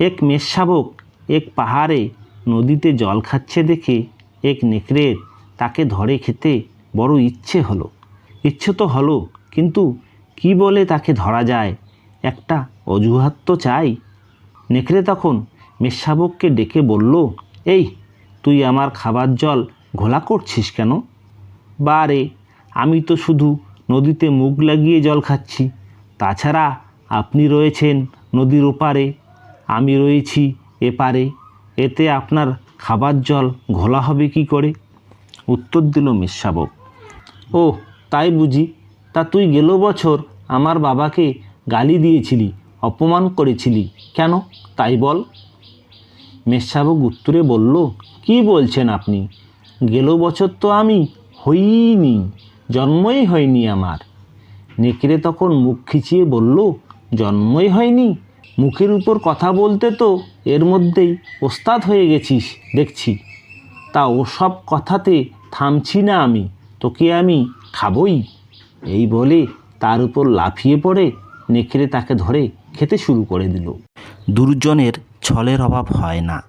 এক মেষশাবক এক পাহাড়ে নদীতে জল খাচ্ছে দেখে এক নেকড়ের তাকে ধরে খেতে বড় ইচ্ছে হলো। ইচ্ছে তো হলো, কিন্তু কি বলে তাকে ধরা যায়? একটা অজুহাত তো চাই। নেকড়ে তখন মেষশাবককে ডেকে বলল, এই, তুই আমার খাবার জল ঘোলা করছিস কেন? বারে, আমি তো শুধু নদীতে মুখ লাগিয়ে জল খাচ্ছি। তাছাড়া আপনি রয়েছেন নদীর ওপারে। আমি রয়েছি এপারে। এতে আপনার খাবার জল ঘোলা হবে কি করে? উত্তর দিল মেষশাবক ও তাই বুঝি। তা তুই গেল বছর আমার বাবাকে গালি দিয়েছিলি, অপমান করেছিলি। কেন? তাই বল। মেষশাবক উত্তরে বলল, কি বলছেন আপনি? গেল বছর তো আমি হইনি, জন্মই হয়নি আমার। নেকড়ে তখন মুখ খিচিয়ে বলল, জন্মই হয়নি? মুখের উপর কথা বলতে তো এর মধ্যেই ওস্তাদ হয়ে গেছিস, দেখছি। তা ওসব কথাতে থামছি না আমি, তোকে আমি খাবই। এই বলে তার উপর লাফিয়ে পড়ে নেকড়ে তাকে ধরে খেতে শুরু করে দিল। দুর্জনের ছলের অভাব হয় না।